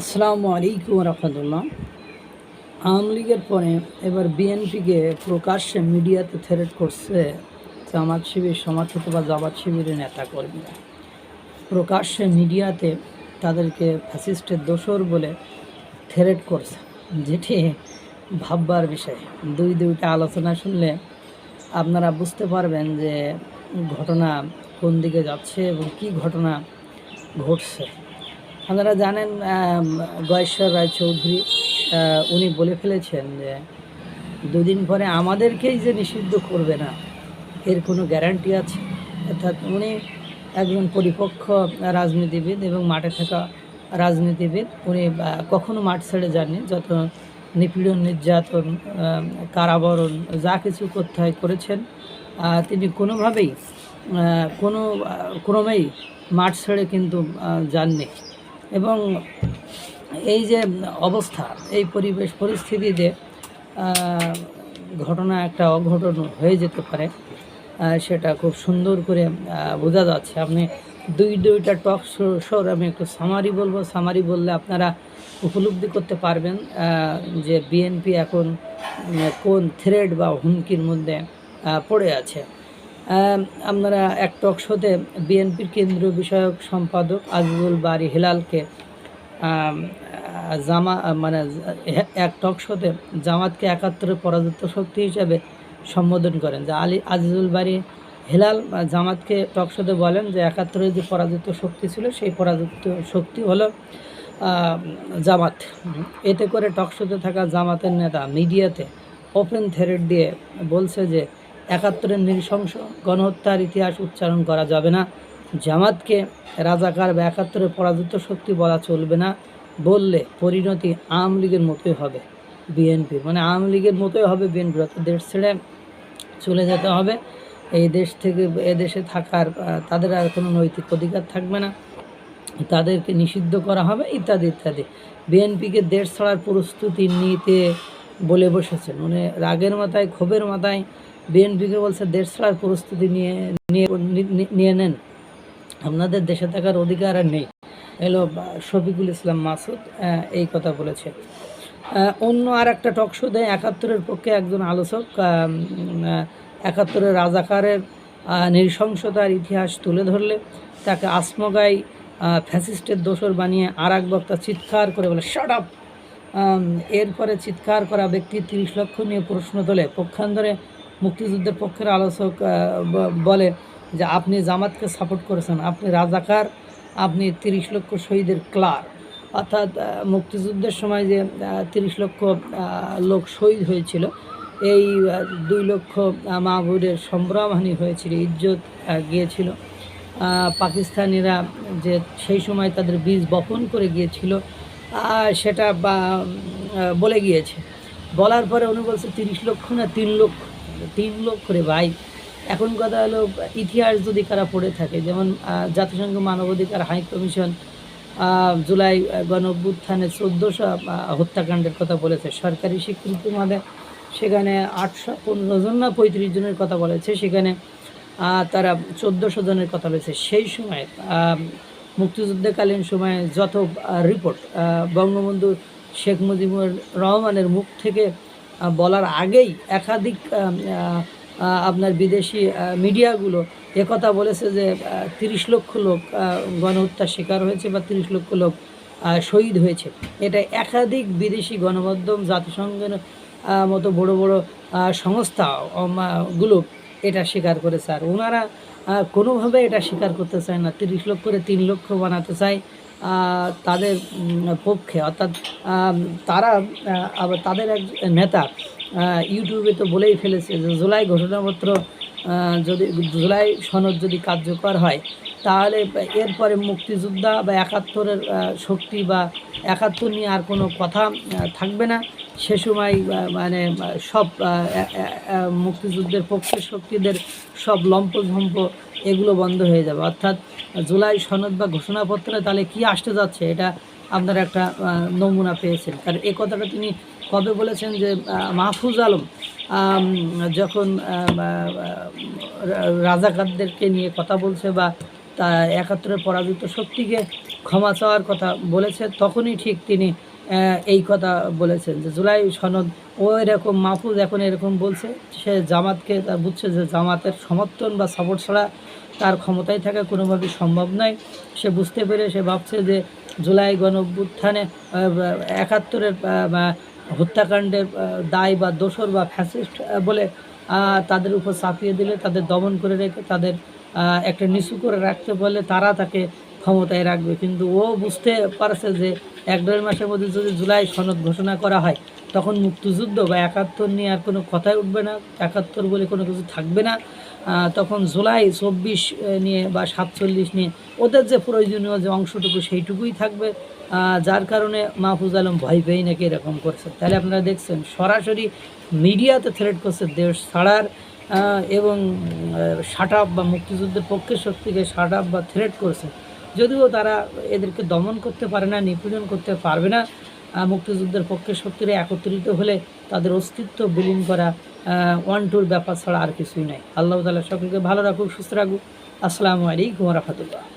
আসসালামু আলাইকুম রহমতুল্লাহ। আওয়ামী লীগের পরে এবার বিএনপিকে প্রকাশ্যে মিডিয়াতে থ্রেট করছে জামাত শিবির সমর্থিত বা জামাত শিবিরের নেতা কর্মীরা প্রকাশ্যে মিডিয়াতে তাদেরকে ফ্যাসিস্টের দোসর বলে থ্রেট করছে। যেটি ভাববার বিষয়। দুই দুইটা আলোচনা শুনলে আপনারা বুঝতে পারবেন যে ঘটনা কোন দিকে যাচ্ছে এবং কি ঘটনা ঘটছে। আপনারা জানেন গয়েশ্বর রায়চৌধুরী উনি বলে ফেলেছেন যে, দুদিন পরে আমাদেরকেই যে নিষিদ্ধ করবে না, এর কোনো গ্যারান্টি আছে? অর্থাৎ উনি একজন পরিপক্ষ রাজনীতিবিদ এবং মাঠে থাকা রাজনীতিবিদ। উনি কখনো মাঠ ছেড়ে যাননি, যত নিপীড়ন, নির্যাতন কারাবরণ, যা কিছু করতে হয় করেছেন তিনি কোনোভাবেই কোনো ক্রমেই মাঠ ছেড়ে কিন্তু যাননি। এবং এই যে অবস্থা, এই পরিবেশ পরিস্থিতিতে ঘটনা একটা অঘটন হয়ে যেতে পারে সেটা খুব সুন্দর করে বোঝা যাচ্ছে। আপনি দুই, দুইটা টক শোর আমি একটু সামারি বলব। সামারি বললে আপনারা উপলব্ধি করতে পারবেন যে বিএনপি এখন কোন থ্রেড বা হুমকির মধ্যে পড়ে আছে। আপনারা এক টক শোতে বিএনপির কেন্দ্রীয় বিষয়ক সম্পাদক আজিজুল বারি হেলালকে জামা মানে এক টক শোতে জামাতকে একাত্তরের পরাজিত শক্তি হিসেবে সম্বোধন করেন। যে আলী, আজিজুল বারি হেলাল জামাতকে টক শোতে বলেন যে একাত্তরের যে পরাজিত শক্তি ছিল, সেই পরাজিত শক্তি হলো জামাত। এতে করে টক শোতে থাকা জামাতের নেতা মিডিয়াতে ওপেন থ্রেড দিয়ে বলছে যে একাত্তরের নৃশংস গণহত্যার ইতিহাস উচ্চারণ করা যাবে না। জামাতকে রাজাকার বা একাত্তরের পরাজিত শক্তি বলা চলবে না বললে পরিণতি আওয়ামী লীগের মতোই হবে বিএনপির মানে আওয়ামী লীগের মতোই হবে বিএনপির অর্থাৎ দেশ ছেড়ে চলে যেতে হবে। এই দেশ থেকে, এ দেশে থাকার তাদের আর কোনো নৈতিক অধিকার থাকবে না। তাদেরকে নিষিদ্ধ করা হবে, ইত্যাদি ইত্যাদি। বিএনপিকে দেশ ছাড়ার প্রস্তুতি নিতে বলে বসেছেন। মানে রাগের মাথায়, ক্ষোভের মাথায় বিএনপিকে বলছে দেশ ছাড়ার প্রস্তুতি নিয়ে নিয়ে নেন। আপনাদের দেশে থাকার অধিকার আর নেই। এলো শফিকুল ইসলাম মাসুদ এই কথা বলেছে। অন্য আর একটা টক শোতে একাত্তরের পক্ষে একজন আলোচক একাত্তরের রাজাকারের নৃশংসতার ইতিহাস তুলে ধরলে, তাকে আসমগাই ফ্যাসিস্টের দোসর বানিয়ে আর এক বক্তা চিৎকার করে বলে শাট আপ এরপরে চিৎকার করা ব্যক্তি তিরিশ লক্ষ নিয়ে প্রশ্ন তোলে। পক্ষান্তরে মুক্তিযুদ্ধের পক্ষের আলোচক বলে যে আপনি জামাতকে সাপোর্ট করেছেন আপনি রাজাকার আপনি তিরিশ লক্ষ শহীদের ক্লার। অর্থাৎ মুক্তিযুদ্ধের সময় যে তিরিশ লক্ষ লোক শহীদ হয়েছিল এই দুই লক্ষ আহ, মাহবুবের সম্ভ্রমহানি হয়েছিল ইজ্জত গিয়েছিল। পাকিস্তানিরা যে সেই সময় তাদের বীজ বপন করে গিয়েছিল সেটা বলে গিয়েছে। বলার পরে উনি বলছে তিরিশ লক্ষ না তিন লক্ষ? তিন লক্ষ রে ভাই। এখন কথা হলো ইতিহাস যদি কারা পড়ে থাকে যেমন জাতিসংঘ মানবাধিকার হাই কমিশন জুলাই আহ, গণ অভ্যুত্থানে চোদ্দোশো হত্যাকাণ্ডের কথা বলেছে। সরকারি স্বীকৃতি মানে সেখানে আটশো পনেরো জন না পঁয়ত্রিশ জনের কথা বলেছে সেখানে তারা চোদ্দোশো জনের কথা বলেছে। সেই সময় মুক্তিযুদ্ধকালীন সময়ে যত রিপোর্ট বঙ্গবন্ধু শেখ মুজিবুর রহমানের মুখ থেকে বলার আগেই একাধিক আপনার বিদেশি মিডিয়াগুলো একথা বলেছে যে তিরিশ লক্ষ লোক গণহত্যার শিকার হয়েছে বা তিরিশ লক্ষ লোক শহীদ হয়েছে। এটা একাধিক বিদেশি গণমাধ্যম, জাতিসংঘের মতো বড় বড় সংস্থা গুলো এটা স্বীকার করেছে। আর ওনারা কোনোভাবে এটা স্বীকার করতে চায় না। তিরিশ লক্ষ করে তিন লক্ষ বানাতে চায়। তাদের পক্ষে, অর্থাৎ তারা আবার তাদের এক নেতা ইউটিউবে তো বলেই ফেলেছে যে জুলাই ঘোষণাপত্র যদি, জুলাই সনদ যদি কার্যকর হয়, তাহলে এরপরে মুক্তিযোদ্ধা বা একাত্তরের শক্তি বা একাত্তর নিয়ে আর কোনো কথা থাকবে না। সে সময় মানে সব মুক্তিযুদ্ধের পক্ষের শক্তিদের সব লম্পঝম্প এগুলো বন্ধ হয়ে যাবে। অর্থাৎ জুলাই সনদ বা ঘোষণাপত্রে তাহলে কি আসতে যাচ্ছে? এটা আপনারা একটা নমুনা পেয়েছেন। কারণ এই কথাটা তিনি কবে বলেছেন যে মাহফুজ আলম যখন রাজাকারদেরকে নিয়ে কথা বলছে বা তা একাত্তরের পরাজিত শক্তিকে ক্ষমা চাওয়ার কথা বলেছে, তখনই ঠিক তিনি এই কথা বলেছেন যে, জুলাই সনদ ও এরকম মাহফুজ এখন এরকম বলছে, সে জামাতকে তা বুঝছে যে জামাতের সমর্থন বা সাপোর্ট ছাড়া তার ক্ষমতায় থাকা কোনোভাবেই সম্ভব নয়। সে বুঝতে পেরে সে ভাবছে যে জুলাই গণ অভ্যুত্থানে একাত্তরের হত্যাকাণ্ডের দায় বা দোসর বা ফ্যাসিস্ট বলে তাদের উপর চাপিয়ে দিলে, তাদের দমন করে রেখে, তাদের একটা নিচু করে রাখতে পারলে তারা তাকে ক্ষমতায় রাখবে। কিন্তু ও বুঝতে পারছে যে এক দেড় মাসের মধ্যে যদি জুলাই সনদ ঘোষণা করা হয়, তখন মুক্তিযুদ্ধ বা একাত্তর নিয়ে আর কোনো কথাই উঠবে না। একাত্তর বলে কোনো কিছু থাকবে না। তখন জুলাই চব্বিশ নিয়ে বা সাতচল্লিশ নিয়ে ওদের যে প্রয়োজনীয় যে অংশটুকু সেইটুকুই থাকবে। যার কারণে মাহফুজ আলম ভয় পেয়েই নাকি এরকম করছে। তাহলে আপনারা দেখছেন, সরাসরি মিডিয়াতে থ্রেট করছে দেশ ছাড়ার এবং শাট আপ বা মুক্তিযুদ্ধের পক্ষের শক্তিকে শাট আপ বা থ্রেট করছে। যদিও তারা এদেরকে দমন করতে পারে না, নিপীড়ন করতে পারবে না মুক্তিযুদ্ধের পক্ষে শক্তিরা একত্রিত হলে তাদের অস্তিত্ব বিলীন করা ওয়ান টুর ব্যাপার ছাড়া আর কিছুই নাই। আল্লাহ তালা সকলকে ভালো রাখুক, সুস্থ রাখুক। আসসালামু আলাইকুম রহমতুল্লাহ।